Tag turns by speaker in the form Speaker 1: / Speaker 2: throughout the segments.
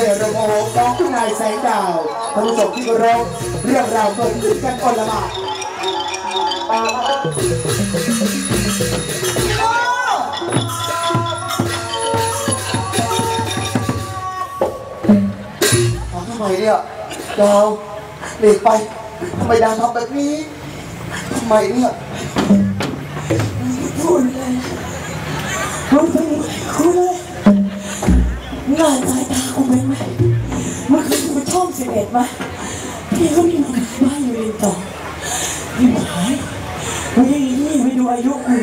Speaker 1: รื่องรำโมโหน้องนายแสงดาวท่านผู้ชมที่เคารพเรื่องราวเกิดขึ้นกันคนละบาทำทำไมเนี่ยดาวหลีกไปทำไมดาวทำแบบนี้ทำไมเนี่ย
Speaker 2: พูดเลยพูดไปพูดเลย เงานสายตากูเป็นไหมเมื่อคืนกูไปช่องสิบเอ็ดมาพี่เขามีมาบ้านอยู่ริมต่อพี่หายกูยังยี่ไม่ดูอายุกู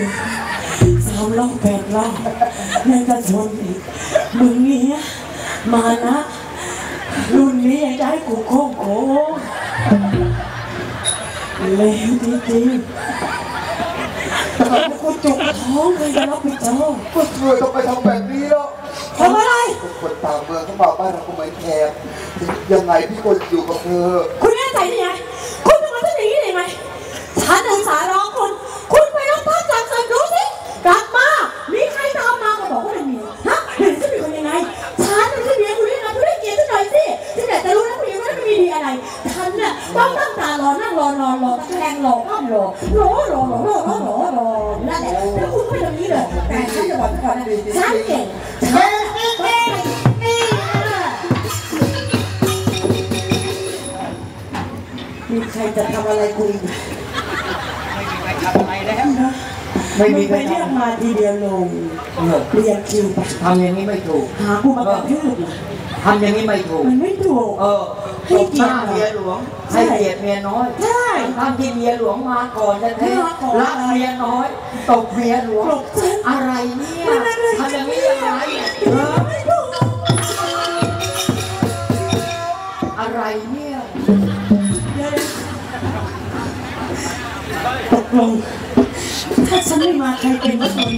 Speaker 2: สามรอบแปดรอบยังจะชนอีกมึงเนี่ยมานะ รุ่นนี้ยังจะให้กูโค้งโค้งเลวจริงๆแต่กูจุกท้องเลยจะรับผิดชอบ
Speaker 1: ก็เธอต้องไปทำแบบ เราไม่แคร์ยังไงพี่คนอยู่กับเธอ
Speaker 2: คุณแน่ใจได้ไงคุณทำมนคนที่อย่างนี้ได้ไหมฉันอาสาร้องคุณ คุณไปร้องพักจากเสร็จรู้สิกลับมา มีใครตามมาก็บอกว่าไป็นเมียฮะเห็นจะเป็นคนยังไง ฉันเป็นเมียคุณด้วยนะคุณได้เกียรติหน่อยสิฉันอยากจะรู้นะคุณยังไม่มีดีอะไร ฉันน่ะต้องตั้งตารอนั่งรอนอนรอตะแคงรอข้ามรอรอรอรอรอรอรอนั่นแหละแล้วคุณก็ไม่ทำนี้เลยแต่ฉันจะบอกก่อนนะฉันเก่ มีใครจะทำอะไรกูอีกไหม
Speaker 1: ไม่มีใค
Speaker 2: ไป
Speaker 1: ร
Speaker 2: เรียก
Speaker 1: ทำ
Speaker 2: มาทีเดียวลง
Speaker 3: เออ
Speaker 2: เรียกคิวไป
Speaker 3: ทำอย่างนี้ไม่ถูก
Speaker 2: หากูมากระทืบเลย
Speaker 3: ทำอย่างนี้ไม่ถูก
Speaker 2: มันไม่ถูก
Speaker 3: เออตบหน้าเมียหลวง
Speaker 2: ใช่
Speaker 3: ให้เกียรติเมียน้อย
Speaker 2: ใช่
Speaker 3: ทั้งที่เมียหลวงมาก่อนจะแท้
Speaker 2: มาก่อน
Speaker 3: รักเมียน้อยตบเมียหลวง
Speaker 2: ตบฉัน
Speaker 3: อะไรเนี่ย
Speaker 2: มันอะไร
Speaker 3: ทำอย่างนี้ยังไงเออ
Speaker 2: ลง ถ้าฉันไม่มาใครเป็นวะคน